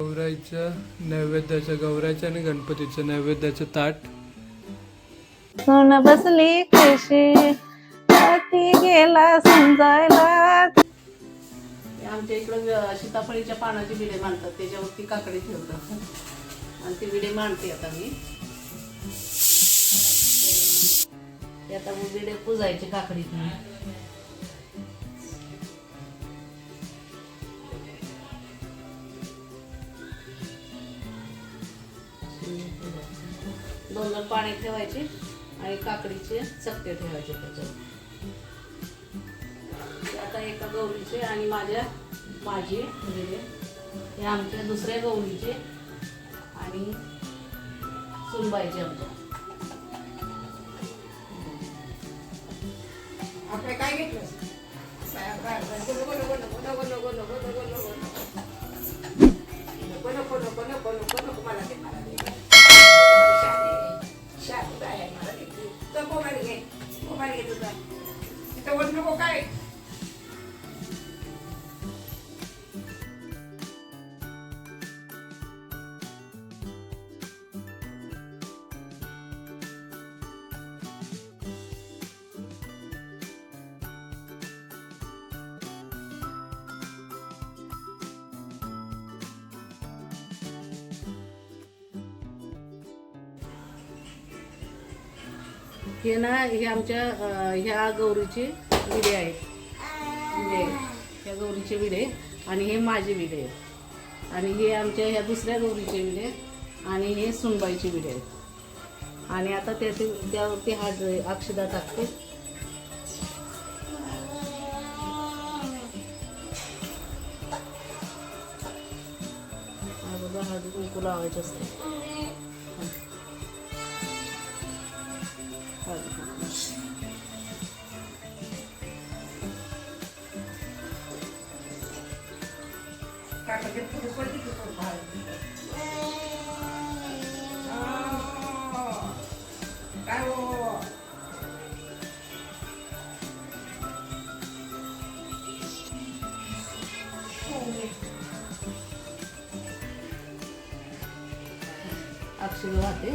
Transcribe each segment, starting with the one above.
गौराईच्या नैवेद्याचं गौराईच्या आणि गणपतीचं नैवेद्याचं ताट. सोन बसली कशी हाती गेला समजायला. आमच्या इकडं सीताफळीच्या पानाची बिडे मांडतात त्याच्यावरती काकडी ठेवतात. आणि ती बिडे मांडते आता मी. ते आता मग बिडे पुजायचे काकडीत पाणी ठेवायचे आणि काकडीचे चपटे ठेवायचे त्याच्यावर आता एका गौरीचे आणि माझ्या माझी म्हणजे हे आमच्या दुसऱ्या गौरीचे आणि सुनबाईचे आमच्या आपल्या काय घेतलं नको नको नको नको नको नको नको नको नको नको नको नको नको मला दे. मोबाईल घे? मोबाईल घे तुझा? तिथं वर नको काय? हे ना हे आमच्या ह्या गौरीचे विडे आहेत. विडे. ह्या गौरीचे विडे आणि हे माझे विडे आहेत. आणि हे आमच्या ह्या दुसऱ्या गौरीचे विडे आणि हे सुनबाईचे विडे आहेत. आणि आता त्याचे त्यावरती हा अक्षदा टाकते. हा कुंकू लावायचं असते. काका ते पुढे पडली की तो बाहेर. आ, काय हो अक्षर वाहते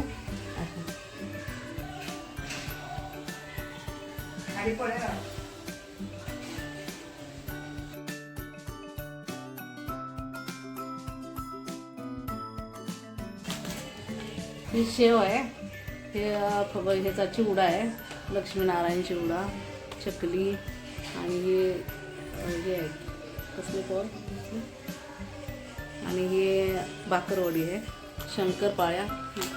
ही शेव आहे. हे अ, ह्याचा चिवडा आहे. लक्ष्मीनारायण चिवडा चकली आणि हे हे आहे. कसले कोण आणि हे बाकरवडी आहे. शंकरपाळ्या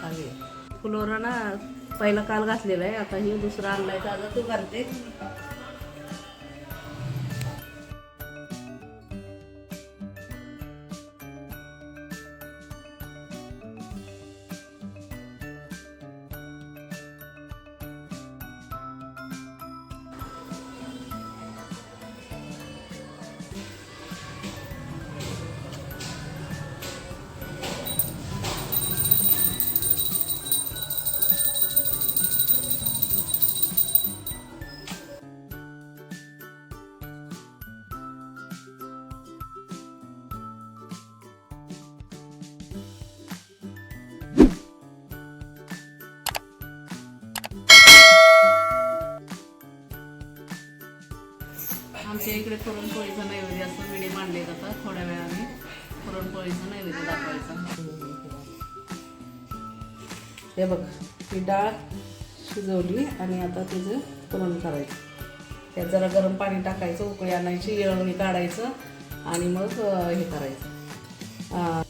खावी आहे. फुलोरा ना पहिला काल घातलेला आहे. आता हे दुसरा आणलाय. तर आता तू घालते. पुरणपोळीचा नैवेद्य असं विडे मांडले जातात थोड्या वेळाने. पुरणपोळीचा नैवेद्य दाखवायचा. हे बघ ही डाळ शिजवली आणि आता तिचं पुरण करायचं. त्यात जरा गरम पाणी टाकायचं उकळी आणायची येळवणी काढायचं आणि मग हे करायचं.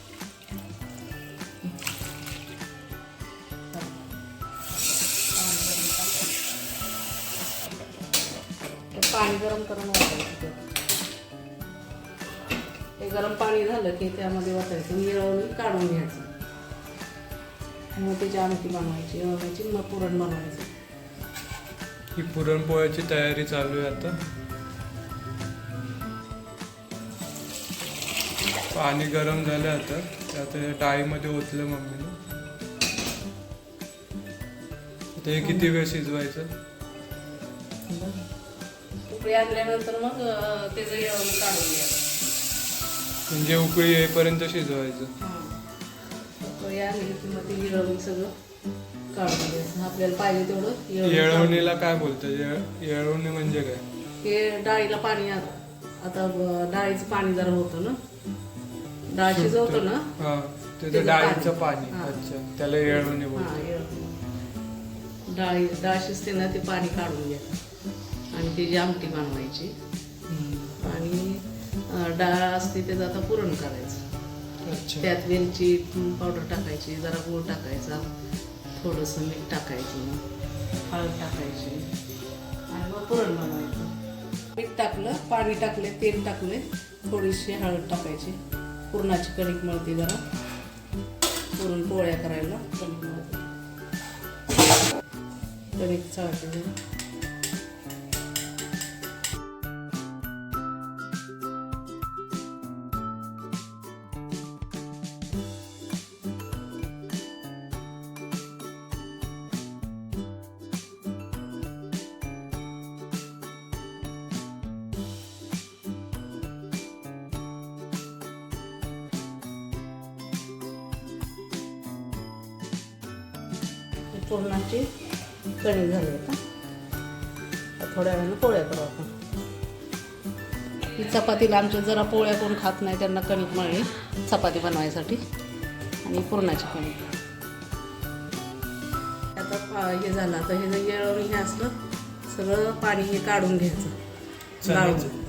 की त्यामध्ये वाटायचं येळवणी काढून घ्यायचं. मग त्याची आमटी बनवायची येळवण्याची मग पुरण बनवायचं. ही पुरणपोळ्याची तयारी चालू आहे आता. पाणी गरम झालं आता. त्यात डाळीमध्ये ओतलं मम्मीने. आता हे किती वेळ शिजवायचं? उकळी आणल्यानंतर मग त्याचं येळवणी काढून घ्यायचं. म्हणजे उकळी येईपर्यंत शिजवायचं. तो की मग ते सगळं काढून घ्यायचं. आपल्याला पाहिजे तेवढं येळवणीला काय बोलतात? येळ- येळवणी म्हणजे काय? हे डाळीला पाणी आ- आता ब- डाळीचं पाणी जरा होतं ना? डाळ शिजवतो ना? हा त्याचं त्याचं डाळीचं पाणी. हा. अच्छा त्याला येळवणी हा बोलतात. डाळी डाळ शिजते ना ते पाणी काढून घ्या. आणि त्याची आमटी बनवायची. डाळ असते त्याचं आता पुरण करायचं. त्यात वेलची पावडर टाकायची जरा गूळ टाकायचा थोडंसं मीठ टाकायचं हळद टाकायची आणि मग पुरण बनवायचं. मीठ टाकलं पाणी टाकले तेल टाकले थोडीशी हळद टाकायची. पुरणाची कणिक मळते जरा. पुरण पोळ्या करायला कणिक मळते. कणिक चालते जरा पुरणाची कणिक झाली आता. थोड्या वेळानं पोळ्या करू आपण. ही चपातीला आमच्या जरा पोळ्या कोण खात नाही त्यांना कणिक मळली चपाती बनवायसाठी. आणि पुरणाची कणिक. आता हे झालं आता हे जर येळवून हे असलं सगळं पाणी हे काढून घ्यायचं.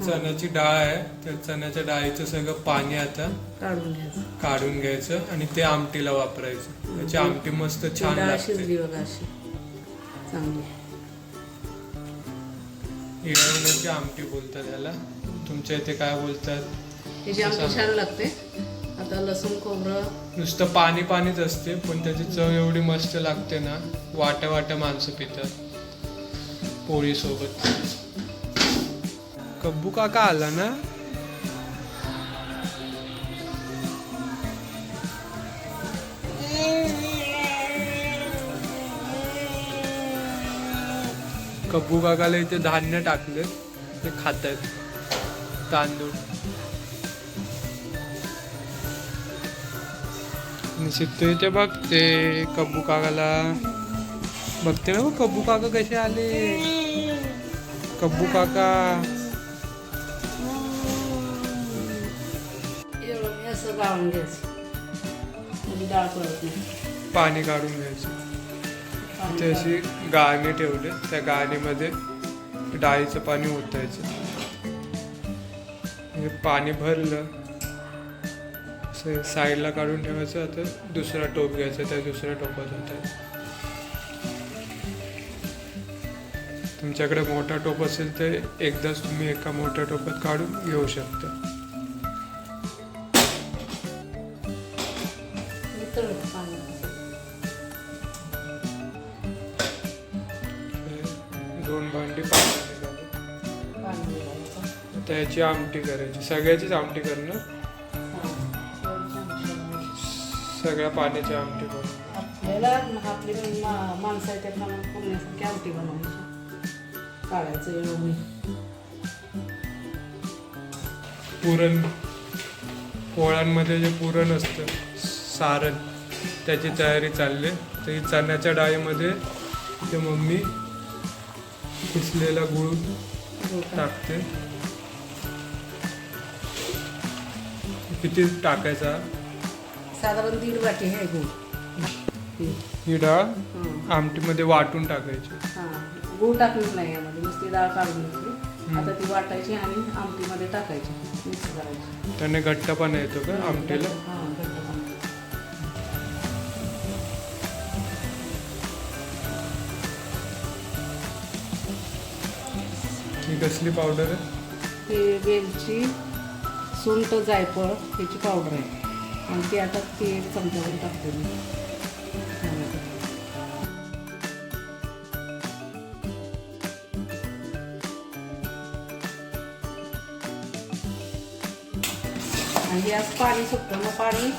चण्याची डाळ आहे. त्या चण्याच्या डाळीचं सगळं पाणी आता काढून घ्यायचं. काढून घ्यायचं आणि ते आमटीला वापरायचं. त्याची आमटी मस्त छान डाळ लागते. शिजली बघा अशी. चांगली येळवण्याची आमटी बोलतात याला. तुमच्या इथे काय बोलतात? त्याची आमटी छान लागते. आता लसूण खोबरं. नुसतं पाणी पाणीच असते पण त्याची चव एवढी मस्त लागते ना. वाट्या वाट्या माणसं पितात. पोळी सोबत कब्बू काका आला ना कब्बू काकाला इथे धान्य टाकले ते खात आहेत तांदूळ निश्चित इथे बघते कब्बू काकाला बघते ना कब्बू काका कसे आले कब्बू काका गाळून घ्यायचं. म्हणजे डाळ पडत नाही. पाणी काढून घ्यायचं. ते अशी गाळणी ठेवले. त्या गाळणीमध्ये डाळीचं पाणी ओतायचं. हे पाणी भरलं. असं साईडला काढून ठेवायचं. आता दुसरा टोप घ्यायचा. त्या दुसऱ्या टोपात होतायचं तुमच्याकडे मोठा टोप असेल तर एकदाच तुम्ही एका मोठ्या टोपात काढून घेऊ शकता. त्याची आमटी करायची सगळ्याचीच आमटी हां. बनवायची. सगळ्या पाण्याची आमटी करून. आपल्याला आपली मा- माणसं आहे त्यांना मग पुरण्यासारखी आमटी बनवायची. काढायचं एवढं पुरण. पोळ्यांमध्ये जे पुरण असतं सारण त्याची तयारी चालली. तर ही चण्याच्या डाळीमध्ये ते मम्मी किसलेला गुळ टाकते. किती टाकायचा? साधारण दीड वाटी आहे गूळ. ही? डाळ हां आमटीमध्ये वाटून टाकायची. हां. गूळ टाकलीच नाही यामध्ये. नुसती डाळ काढून घेतली. आता ती वाटायची आणि आमटीमध्ये टाकायची. मिक्स करायची. त्याने घट्टपणा येतो का आमटीला? हां. ही कसली पावडर आहे? हे वेलची सुंट जायफळ ह्याची पावडर आहे. आणि ती आता ती एक चमच्यावर टाकते मी. आणि आज पाणी सुटतं. मग पाणी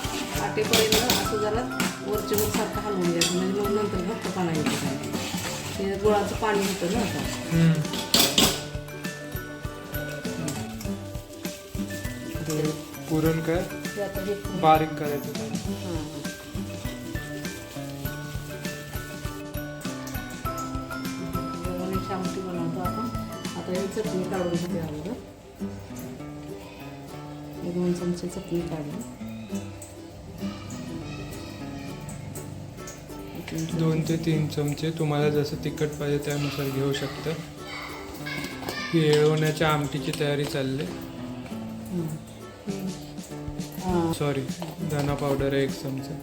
आटेपर्यंत असं जरा वरचे वर सारखं हलवून द्यायचं म्हणजे मग नंतर घट्ट पाणी येतं गुळाचं पाणी होतं ना आता. पुरण काय ते आता हे बारीक करायचं. त्याला. हां जेवणाची आमटी बनवतो आपण. आता ही चटणी काढून घेते अगोदर हे दोन चमचे चटणी काढली दोन ते तीन चमचे तुम्हाला जसं तिखट पाहिजे त्यानुसार घेऊ शकता. ही येळवण्याच्या आमटीची तयारी चालली. हां सॉरी धना पावडर आहे एक चमचा.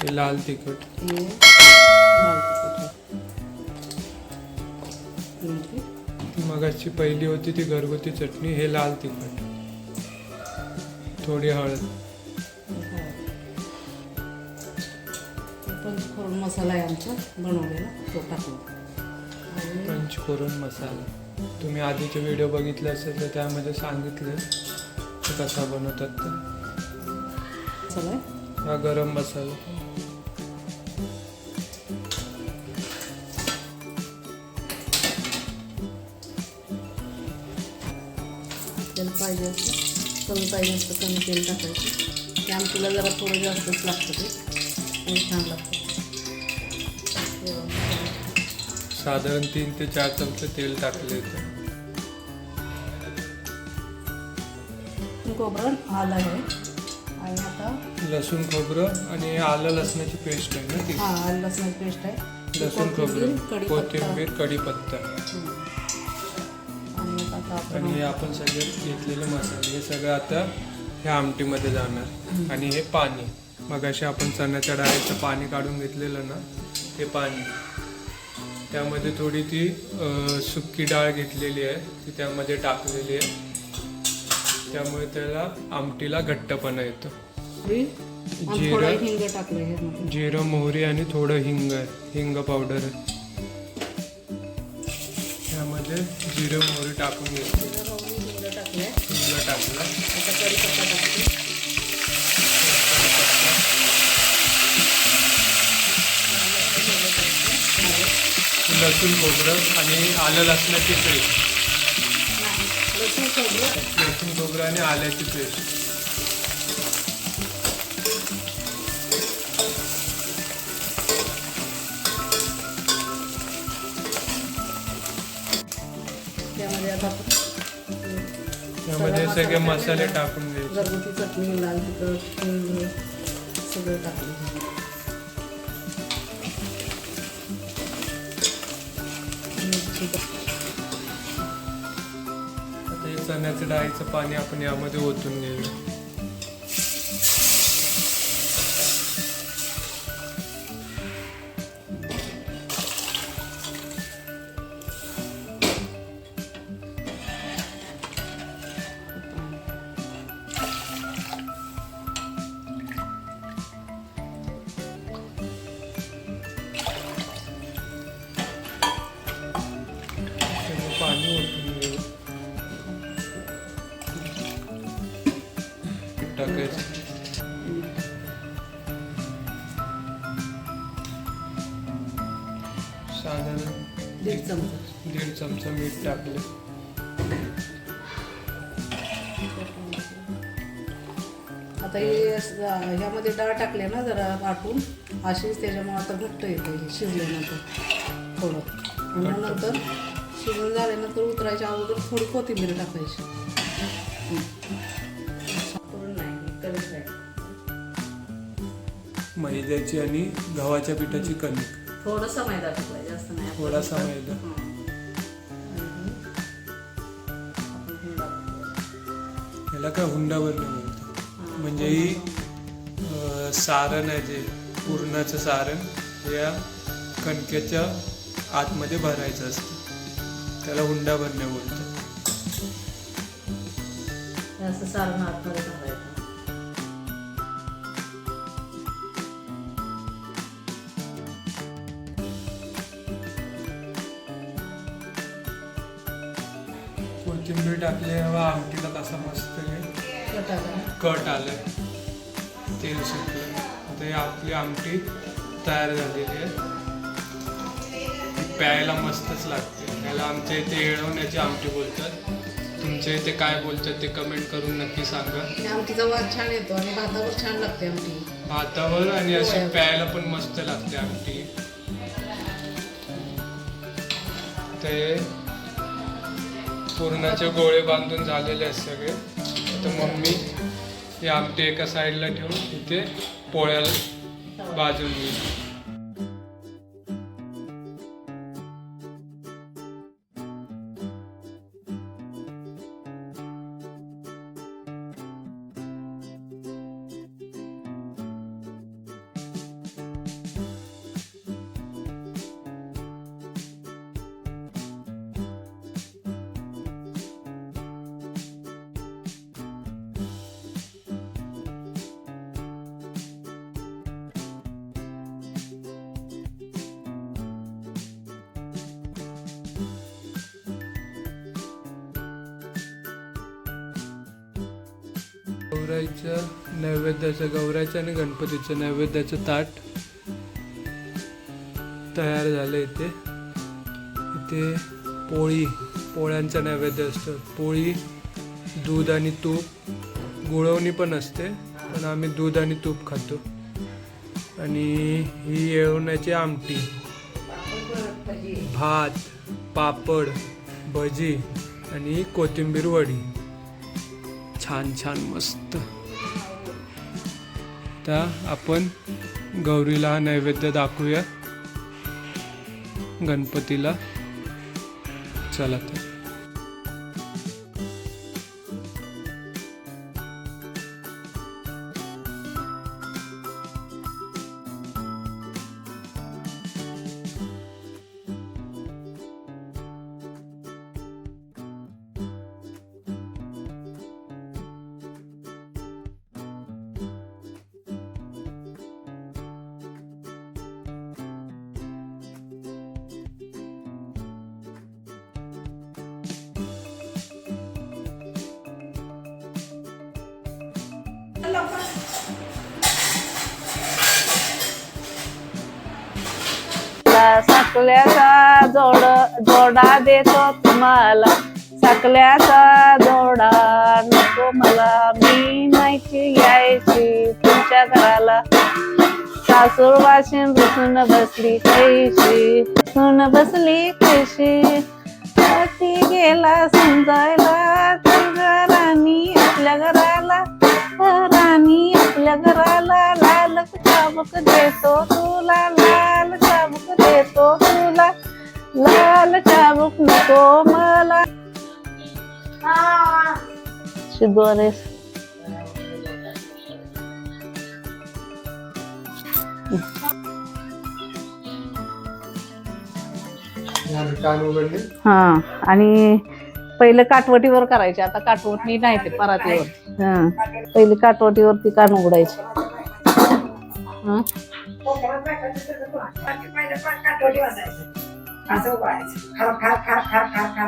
हे लाल तिखट. मगाची पहिली होती ती घरगुती चटणी हे लाल तिखट. थोडी हळद. मसाला आहे आमचा बनवलेला तो टाकला आणि पंचफोरन मसाला. तुम्ही आधीचे व्हिडिओ बघितले असेल तर त्यामध्ये सांगितले ते कसा बनवतात ते. हा गरम मसाला. तेल पाहिजे असतं. कमी पाहिजे असतं कमी तेल टाकायचं. आमटीला जरा थोडं जास्तच लागतं ते. आणि छान लागतं. साधारण तीन ते चार चमचे तेल टाकले होते. खोबरं आलं आहे. आणि आता लसूण खोबरं आणि आलं लसणाची पेस्ट आहे ना ती. आलं लसणाची पेस्ट आहे. लसूण कोथिंबीर, खोबरं. कोथिंबीर कढीपत्ता. आणि आपण हे सगळे घेतलेले मसाले हे सगळं आता ह्या आमटीमध्ये जाणार. आणि हे पाणी. मगाशी आपण चण्याच्या डाळीचं पाणी काढून घेतलेलं ना ते पाणी. त्यामध्ये थोडी ती सुकी डाळ घेतलेली आहे ती त्यामध्ये टाकलेली आहे. त्यामुळे त्याला आमटीला घट्टपणा येतो. जिरं. जिरं मोहरी आणि थोडं हिंग आहे हिंग पावडर आहे. त्यामध्ये जिरं मोहरी टाकून हिंग टाकलं लसूण खोबरं आणि आलं लसणाची पेस्ट. लसूण खोबरं लसूण खोबरं आणि आल्याची पेस्ट. त्यामध्ये आता आपण त्यामध्ये सगळा मसाला. टाकून घ्यायचे. घरगुती चटणी लाल तिखट सगळं मिरची आता हे चण्याचं डाळीचं पाणी आपण यामध्ये ओतून घेऊया. साधारण दीड चमचा. दीड चमचा मीठ टाकले. आता हे असं- ह्यामध्ये डाळ टाकले ना जरा वाटून अशीच त्याच्यामुळे आता घट्ट येते हे शिजल्यानंतर थोडं. आणि मग नंतर शिजून झाल्यानंतर उतरायच्या अगोदर थोडी कोथिंबीर टाकायची. हं. नाही मैद्याची आणि गव्हाच्या पिठाची कणिक. थोडंसं मैदा नाही थोडासा मैदा हुंडा याला काय हुंडा नाही बोलतो म्हणजे ही सारण आहे जे पुरणाचं सारण या कणकेच्या आतमध्ये भरायचं असतं. त्याला हुंडा भरणे बोलतो असं सारण आतमध्ये भरायचं. टाकली हवा आमटीला कसा मस्त कट आलं तेल सुटलं आता ही आपली आमटी तयार झालेली आहे. प्यायला मस्तच लागते. त्याला आमच्या इथे येळवण्याची आमटी बोलतात. तुमच्या इथे काय बोलतात ते कमेंट करून नक्की सांगा. आमटीचा वास छान येतो आणि भातावर छान लागते आमटी. भातावर आणि अशी प्यायला पण मस्त लागते आमटी. ते पुरणाचे गोळे बांधून झालेले आहेत सगळे. तर मम्मी हे आमटे एका साईडला ठेवून इथे पोळ्याला भाजून घेईल. गौराईचं नैवेद्याचं गौरायचं आणि गणपतीचं नैवेद्याचं ताट तयार झालं इथे. इथे पोळी पोळ्यांचा नैवेद्य असतो. पोळी दूध आणि तूप. गुळवणी पण असते पण आम्ही दूध आणि तूप खातो. आणि ही येळवण्याची आमटी. भात पापड भजी आणि कोथिंबीर वडी. छान छान मस्त. त्या आपण गौरीला हा नैवेद्य दाखवूया. गणपतीला. चला तर. साकल्याचा जोड जोडा देतो तुम्हाला. साकल्याचा जोडा नको मला. मी माहिती यायची तुमच्या घराला. सासूर वाशिन बसून बसली कैशी रुसून बसली कैशी ती गेला समजायला तर आपल्या घराला. आपल्या घराला लाल चाबूक देतो तुला लाल चाबूक देतो तुला. लाल चाबूक नको मला. शिदोरेस हा आणि पहिलं काटवटीवर करायचे आता काटवटी नाही ते परातीवर हा पहिली काटवटीवरती कान उघडायचे हा कोकणात वाजायचं.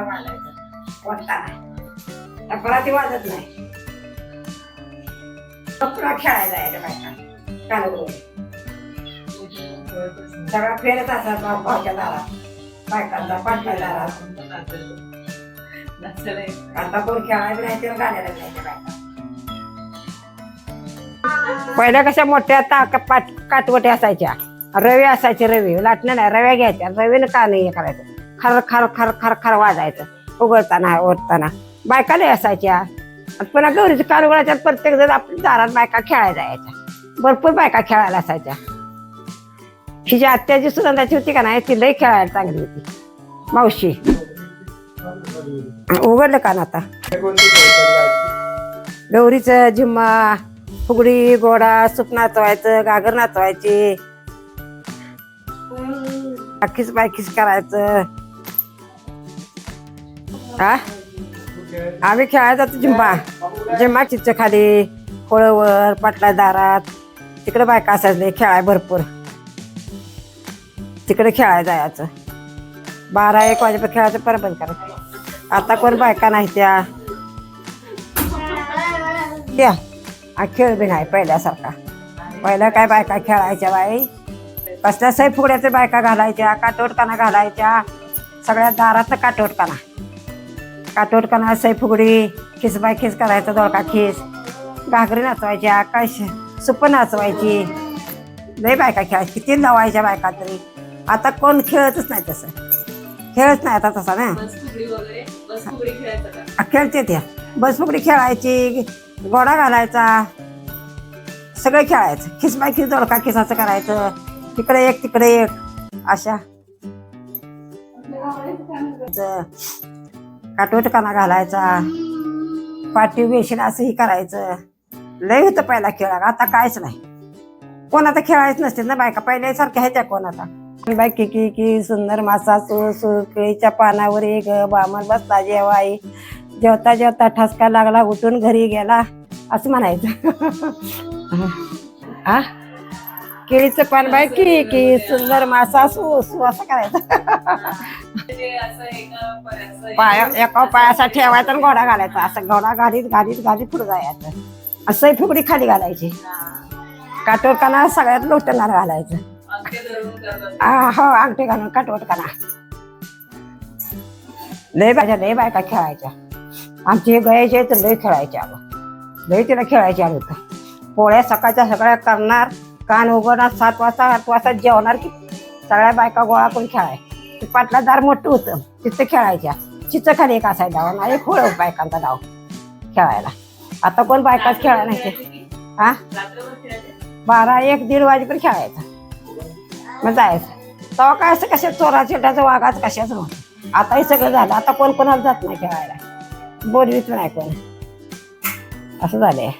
वाजायचं. पराती वाजत नाही कपडा खेळायला बायका उघडून. सगळा फेरत असा भावच्या दारात बायकांचा पाठवायला आता कोण खेळायला नाही तर गाण्याला जायच्या बायका पहिल्या कशा मोठ्या पाट काटवट्या असायच्या. रवे असायचे रवे. लाटणं नाही रव्या घ्यायच्या. रवेनं का नाही हे करायचं? खर खर खर खर खर वाजायचं. उघडताना ओढताना. बायका लय असायच्या. आणि पुन्हा गौरीचं कान उघडायच्या प्रत्येक जण आपल्या दारात बायका खेळायला जायच्या. भरपूर बायका खेळायला असायच्या. हिची आत्याची सुगंधाची होती का नाही? ती लय खेळायला चांगली होती. मावशी. उघडलं का ना आता. गौरीचं झिम्मा फुगडी गोडा सूप नाचवायचं गागर नाचवायची. बाकीच बाकीच करायचं. हा आम्ही खेळायला जातो झिम्बा झिम्मा चिच्च खाली कोळवर पाटला दारात. तिकडे बायका असायचं खेळाय भरपूर. तिकडे खेळायला जायचं. बारा एक वाजेपर्यंत खेळायचं परत बंद करायचं. आता कोण बायका नाही त्या. त्या. हा खेळ बी नाही पहिल्यासारखा. पहिलं काय बायका खेळायच्या बाई? कसल्या सही फुगड्याच्या बायका घालायच्या काटोटकाना घालायच्या? सगळ्या दारात काटोटकाना काटोटकाना सै फुगडी खिस बाय खिस करायचं दोडका खिस. घागरी नाचवायच्या काय सुप नाचवायची. लय बायका खेळायची किती लावायच्या बायका तरी. आता कोण खेळतच नाही तसं. खेळच नाही आता तसा ना. खेळते त्या बसफुगडी खेळायची गोडा घालायचा सगळं खेळायचं. खिसबाय खिस दोडका खिसाचं करायचं. तिकडे एक तिकडे एक. अशा. काटोटकाना घालायचा. पाठी वेशीन असंही करायचं. लय होतं पहिला खेळ. आता कायच नाही. कोण आता खेळायच नसते ना बायका. पहिल्यासारख्या ह्याच्या कोण बाय की की की सुंदर मासा सु पानावर एक बामण बसला जेवाई जेवता जेवता ठसका लागला उठून घरी गेला. असं म्हणायचं. आ? केळीचं पान बाय की की सुंदर मासा सु सु असं करायचं. पाया एका पायाचा ठेवायचा आणि घोडा घालायचा. असं घोडा घालीत घालीत घालीत पुढे जायचं. असं फुगडी खाली घालायची. काटोरकाना सगळ्यात लोटणार घालायचं. आ हो अंगठी घालून काटवटकाना लय बायच्या लय बायका खेळायच्या. आमची गयाचे तर लय खेळायच्या अगं. लय तिला खेळायच्या होतं पोळ्या सकाळच्या सगळ्या करणार कान उघडणार सात वाजता आठ वाजता जेवणार की सगळ्या बायका गोळा करून खेळाय. पाटला दार मोठं होतं तिथं खेळायच्या. चित्र खाली एक असाय डाव आणि एक होळ बायकांचा डाव खेळायला. आता कोण बायकाच खेळायला नाही ते. हा बारा एक दीड वाजेपर्यंत खेळायचं. म्हणजे मग जायचं तेव्हा काय असं कशा चोरा चिटाचं वाघाचं कशाच नव्हतं आताही सगळं झालं. आता कोण कोणाला जात नाही खेळायला. बोलवीत नाही कोण. असं झालंय.